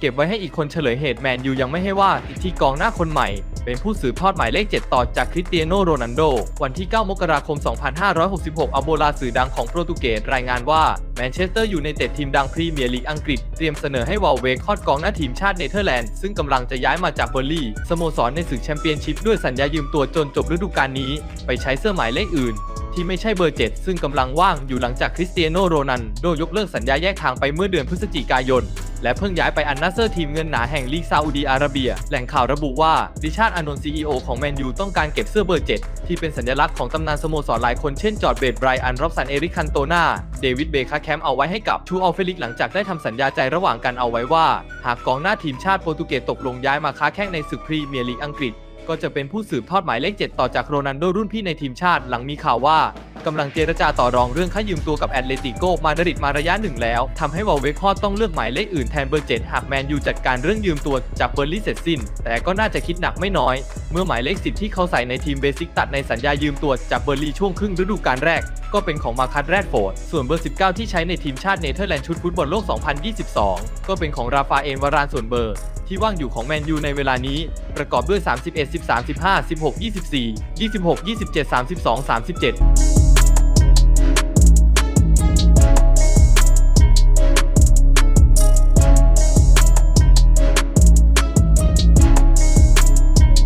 เก็บไว้ให้อีกคนเฉลยเหตุแมนยูยังไม่ให้ว่าอีกที่กองหน้าคนใหม่ เป็นผู้สืบทอดหมายเลข 7 ต่อจากคริสเตียโนโรนัลโด วันที่ 9 มกราคม 2566 อัลโบลาสื่อดังของโปรตุเกสรายงานว่าแมนเชสเตอร์อยูไนเต็ดทีมดังพรีเมียร์ลีกอังกฤษ เตรียมเสนอให้วอลเวกคอดกองหน้าทีมชาติเนเธอร์แลนด์ ซึ่งกำลังจะย้ายมาจากเบอร์ลี่สโมสรในศึกแชมเปี้ยนชิพด้วยสัญญายืมตัวจนจบฤดูกาลนี้ ไปใช้เสื้อหมายเลขอื่นที่ไม่ใช่เบอร์ 7 ซึ่งกำลังว่างอยู่หลังจากคริสเตียโนโรนัลโดยกเลิกสัญญาแยกทางไปเมื่อเดือนพฤศจิกายน และเพิ่งย้ายไปอันนาเซอร์ทีมเงินหนาแห่งลีกซาอุดีอาระเบีย แหล่งข่าวระบุว่าดิชาร์ดอานนท์ซีอีโอของแมนยูต้องการเก็บเสื้อเบอร์7ที่เป็นสัญลักษณ์ของตำนานสโมสรหลายคนเช่นจอร์ดเบดไบรอันร็อบสันเอริกคันโตนาเดวิดเบคาแคมเอาไว้ให้กับชูอัลเฟลิกหลังจากได้ทำสัญญาใจระหว่างกันเอาไว้ว่า หากกองหน้าทีมชาติโปรตุเกสตกลงย้ายมาค้าแข่งในศึกพรีเมียร์ลีกอังกฤษ ก็จะเป็นผู้สืบทอดหมายเลข 7 ต่อจากโรนัลโดรุ่นพี่ในทีมชาติ หลังมีข่าวว่า กำลังเจรจาต่อรองเรื่องค่ายืมตัวกับแอตเลติโกมาดริดมาระยะหนึ่งแล้วทำให้วอลเวคฮอต้องเลือกหมายเลขอื่นแทนเบอร์7หากแมนยูจัดการเรื่องยืมตัวจากเบอร์ลี่เสร็จสิ้น แต่ก็น่าจะคิดหนักไม่น้อย เมื่อหมายเลข10ที่เขาใส่ในทีมเบสิกตัดในสัญญายืมตัวจากเบอร์ลี่ช่วงครึ่งฤดูกาลแรก ก็เป็นของมาคัตแรดโฟร์ดส่วนเบอร์ 19 ที่ใช้ในทีมชาติเนเธอร์แลนด์ชุดฟุตบอลโลก 2022 ก็เป็นของราฟาเอลวารานส่วนเบอร์ที่ว่างอยู่ของแมนยูในเวลานี้ ประกอบด้วย 31 13 15 16 24 26 27 32 37